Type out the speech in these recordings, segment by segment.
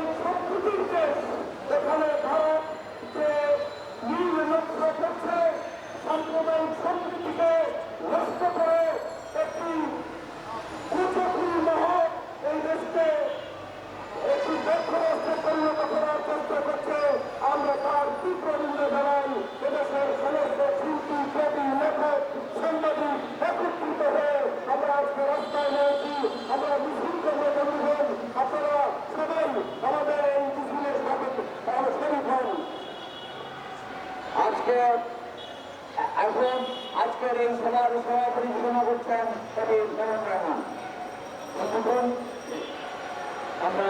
এই সংস্কৃতির যে এখানে ভারত যে আজকে এখন আজকের এই সভার সভা পরিচালনা করছেন কবি আমরা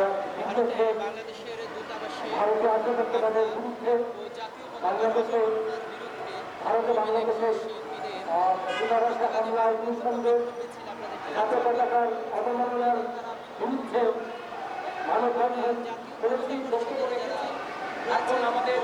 বাংলাদেশের দূতাবাসে ভারতীয় আধিপত্যবাদের বিরুদ্ধে বাংলাদেশে, ভারতে বাংলাদেশের নিঃসন্দেহ মিছিল আমাদের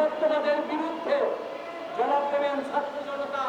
আধিপত্যবাদের বিরুদ্ধে জনপ্রেমেন ছাত্র জনতা।